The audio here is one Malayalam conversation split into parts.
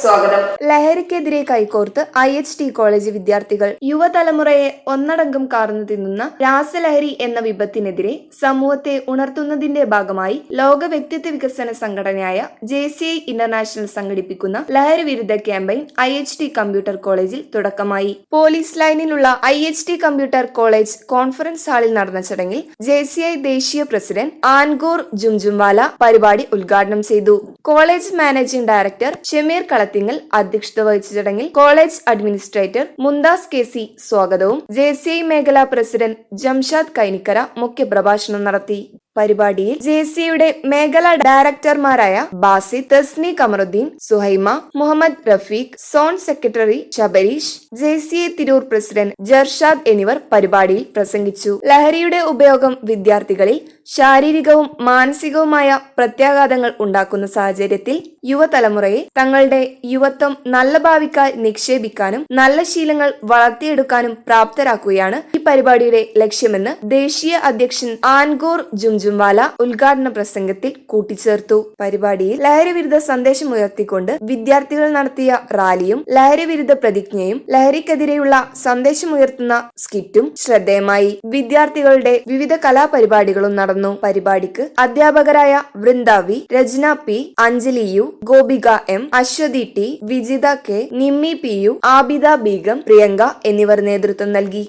സ്വാഗതം. ലഹരിക്കെതിരെ കൈകോർത്ത് ഐ എച്ച് ടി കോളേജ് വിദ്യാർത്ഥികൾ യുവതലമുറയെ ഒന്നടങ്കം കാർന്നു തിന്നുന്ന രാസലഹരി എന്ന വിപത്തിനെതിരെ സമൂഹത്തെ ഉണർത്തുന്നതിന്റെ ഭാഗമായി ലോക വ്യക്തിത്വ വികസന സംഘടനയായ ജെ സി ഐ ഇന്റർനാഷണൽ സംഘടിപ്പിക്കുന്ന ലഹരി വിരുദ്ധ campaign I H T computer കോളേജിൽ തുടക്കമായി. Police ലൈനിലുള്ള I H T computer college conference ഹാളിൽ നടന്ന ചടങ്ങിൽ ജെ സി ഐ ദേശീയ പ്രസിഡന്റ് ആൻഗോർ ജുംജുംവാല പരിപാടി ഉദ്ഘാടനം ചെയ്തു. College managing director Shameer Kalathingal അധ്യക്ഷത വഹിച്ച ചടങ്ങിൽ college administrator Mumtaz K C സ്വാഗതവും ജെ സി ഐ മേഖലാ പ്രസിഡന്റ് ജംഷാദ് കൈനിക്കര മുഖ്യപ്രഭാഷണം നടത്തി. പരിപാടിയിൽ ജെ സിയുടെ മേഖലാ ഡയറക്ടർമാരായ Basi Tasni Kamaruddin Suhaima Muhammad Rafeeq zone secretary Shabareesh J C A Tirur president Jarshad എന്നിവർ പരിപാടിയിൽ പ്രസംഗിച്ചു. ലഹരിയുടെ ഉപയോഗം വിദ്യാർത്ഥികളിൽ ശാരീരികവും മാനസികവുമായ പ്രത്യാഘാതങ്ങൾ ഉണ്ടാക്കുന്ന സാഹചര്യത്തിൽ യുവതലമുറയെ തങ്ങളുടെ യുവത്വം നല്ല ഭാവിക്കായി നിക്ഷേപിക്കാനും നല്ല ശീലങ്ങൾ വളർത്തിയെടുക്കാനും പ്രാപ്തരാക്കുകയാണ് ഈ പരിപാടിയുടെ ലക്ഷ്യമെന്ന് ദേശീയ അധ്യക്ഷൻ ആൻഗോർ ജുംജുംവാല ഉദ്ഘാടന പ്രസംഗത്തിൽ കൂട്ടിച്ചേർത്തു. പരിപാടിയിൽ ലഹരിവിരുദ്ധ സന്ദേശം ഉയർത്തിക്കൊണ്ട് വിദ്യാർത്ഥികൾ നടത്തിയ റാലിയും ലഹരിവിരുദ്ധ പ്രതിജ്ഞയും ലഹരിക്കെതിരെയുള്ള സന്ദേശമുയർത്തുന്ന സ്കിറ്റും ശ്രദ്ധേയമായി. വിദ്യാർത്ഥികളുടെ വിവിധ കലാപരിപാടികളും നടന്നു. പരിപാടിക്ക് അധ്യാപകരായ Vrindavi Rachana P Anjali U Gopika M Ashwathi T Vijitha K Nimmi P U Abida Begum Priyanka എന്നിവർ നേതൃത്വം നൽകി.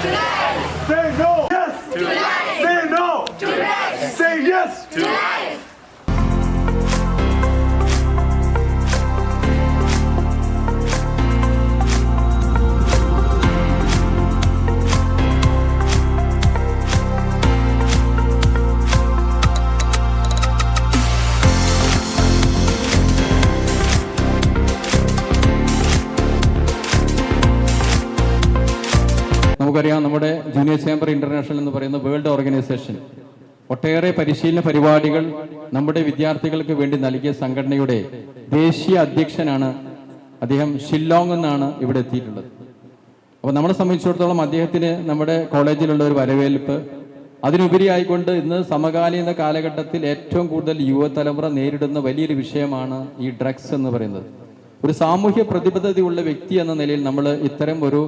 Três! Seis, നമുക്കറിയാം നമ്മുടെ ജൂനിയർ ചേംബർ ഇന്റർനാഷണൽ എന്ന് പറയുന്ന വേൾഡ് ഓർഗനൈസേഷൻ ഒട്ടേറെ പരിശീലന പരിപാടികൾ നമ്മുടെ വിദ്യാർത്ഥികൾക്ക് വേണ്ടി നൽകിയ സംഘടനയുടെ ദേശീയ അധ്യക്ഷനാണ് അദ്ദേഹം ഷില്ലോങ് എന്നാണ് ഇവിടെ എത്തിയിട്ടുള്ളത്. അപ്പോൾ നമ്മളെ സംബന്ധിച്ചിടത്തോളം അദ്ദേഹത്തിന് നമ്മുടെ കോളേജിലുള്ള ഒരു വരവേൽപ്പ് അതിനുപരിയായിക്കൊണ്ട് ഇന്ന് സമകാലീന കാലഘട്ടത്തിൽ ഏറ്റവും കൂടുതൽ യുവതലമുറ നേരിടുന്ന വലിയൊരു വിഷയമാണ് ഈ ഡ്രഗ്സ് എന്ന് പറയുന്നത്. ഒരു സാമൂഹ്യ പ്രതിബദ്ധതയുള്ള വ്യക്തി എന്ന നിലയിൽ നമ്മൾ ഇത്തരം ഒരു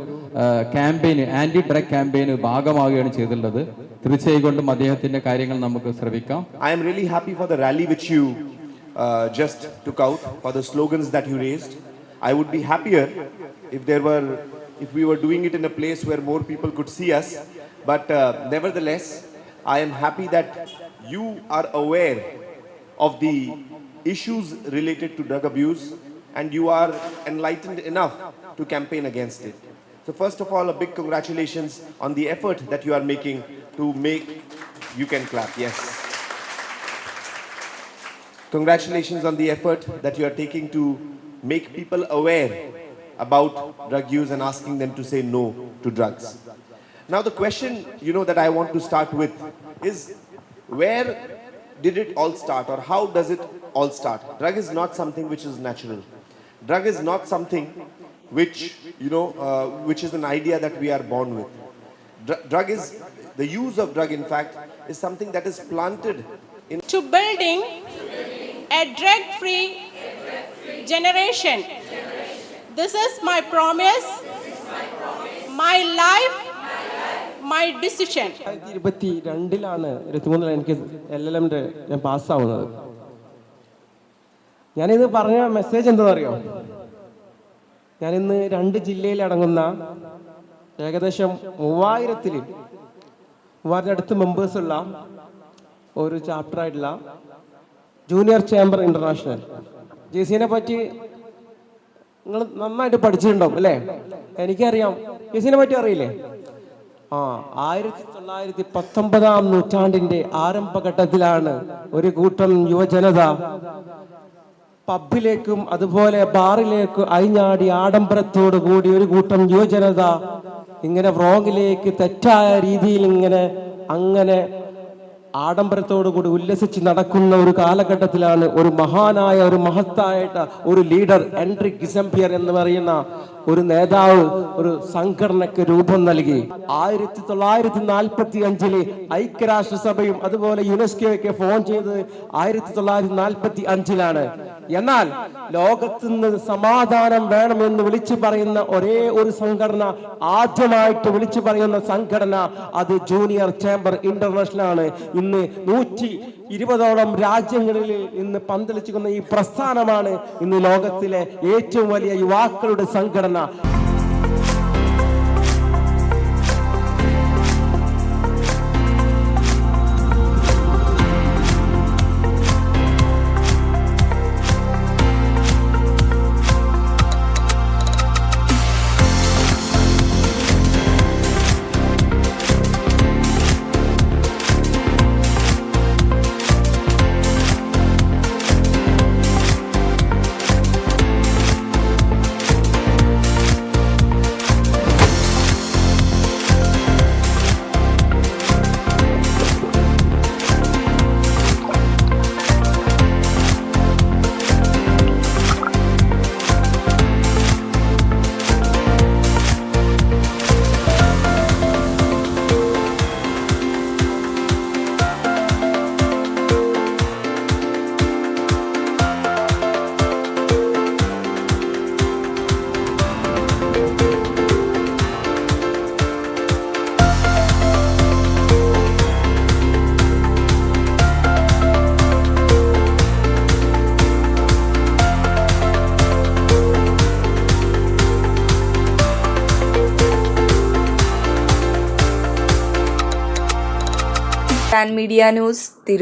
ക്യാമ്പയിന് ആന്റി ഡ്രഗ് ക്യാമ്പയിന് ഭാഗമാവുകയാണ് ചെയ്തിട്ടുള്ളത് തീർച്ചയായും കൊണ്ടും അദ്ദേഹത്തിന്റെ കാര്യങ്ങൾ നമുക്ക് ശ്രമിക്കാം I am really happy for the rally which you uh, just took out, for the slogans that you raised. I would be happier if there were, if we were doing it in a place where more people could see us. But uh, nevertheless, I am happy that you are aware of the issues related to drug abuse and you are enlightened enough to campaign against it. So first of all, a big congratulations on the effort that you are making to make, you can clap, yes. Congratulations on the effort that you are taking to make people aware about drug use and asking them to say no to drugs. Now, the question you know that I want to start with is where did it all start, or how does it all start? Drug is not something which is natural. Drug is not something which you know, uh, which is an idea that we are born with. Dr- drug is the use of drug, in fact, is something that is planted in to building a drug free generation. This is my promise, my life, my decision. രണ്ടായിരത്തി ഇരുപത്തി രണ്ടിലാണ് ഇരുപത്തിമൂന്നിലാണ് എനിക്ക് എൽ എൽ എമ്മിന്റെ ഞാൻ പാസ്സാവുന്നത് ഞാനിത് പറഞ്ഞ മെസ്സേജ് എന്താണെന്ന് അറിയോ ഞാനിന്ന് രണ്ട് ജില്ലയിൽ അടങ്ങുന്ന ഏകദേശം മൂവായിരത്തിൽ മൂവായിരത്തി അടുത്ത് മെമ്പേഴ്സ് ഉള്ള ഒരു ചാപ്റ്റർ ആയിട്ടുള്ള ജൂനിയർ ചേംബർ ഇന്റർനാഷണൽ ജെ സിനെ പറ്റി നിങ്ങൾ നന്നായിട്ട് പഠിച്ചിട്ടുണ്ടാവും അല്ലേ? എനിക്കറിയാം. ജെ സിനെ പറ്റി അറിയില്ലേ? ആ ആയിരത്തി തൊള്ളായിരത്തി പത്തൊമ്പതാം നൂറ്റാണ്ടിന്റെ ആരംഭഘട്ടത്തിലാണ് ഒരു കൂട്ടം യുവജനത പബ്ബിലേക്കും അതുപോലെ ബാറിലേക്കും അയിഞ്ഞാടി ആഡംബരത്തോടു കൂടി ഒരു കൂട്ടം യുവജനത ഇങ്ങനെ വ്രോങ്ങിലേക്ക് തെറ്റായ രീതിയിൽ ഇങ്ങനെ അങ്ങനെ ആഡംബരത്തോടുകൂടി ഉല്ലസിച്ച് നടക്കുന്ന ഒരു കാലഘട്ടത്തിലാണ് ഒരു മഹാനായ ഒരു മഹത്തായിട്ട് ഒരു ലീഡർ എൻട്രി ഗിസംപിയർ എന്ന് പറയുന്ന ഒരു നേതാവ് ഒരു സംഘടനയ്ക്ക് രൂപം നൽകി. ആയിരത്തി തൊള്ളായിരത്തി നാൽപ്പത്തി അഞ്ചിൽ ഐക്യരാഷ്ട്രസഭയും അതുപോലെ യുനെസ്കോയൊക്കെ ഫോൺ ചെയ്തത് ആയിരത്തി തൊള്ളായിരത്തി നാൽപ്പത്തി അഞ്ചിലാണ് എന്നാൽ ലോകത്ത് നിന്ന് സമാധാനം വേണമെന്ന് വിളിച്ചു പറയുന്ന ഒരേ ഒരു സംഘടന ആദ്യമായിട്ട് വിളിച്ചു പറയുന്ന സംഘടന അത് ജൂനിയർ ചേംബർ ഇന്റർനാഷണൽ ആണ്. ഇന്ന് നൂറ്റി ഇരുപതോളം രാജ്യങ്ങളിൽ ഇന്ന് പന്തലിച്ചുക്കുന്ന ഈ പ്രസ്ഥാനമാണ് ഇന്ന് ലോകത്തിലെ ഏറ്റവും വലിയ യുവാക്കളുടെ സംഘടന. മീഡിയ ന്യൂസ് തിരു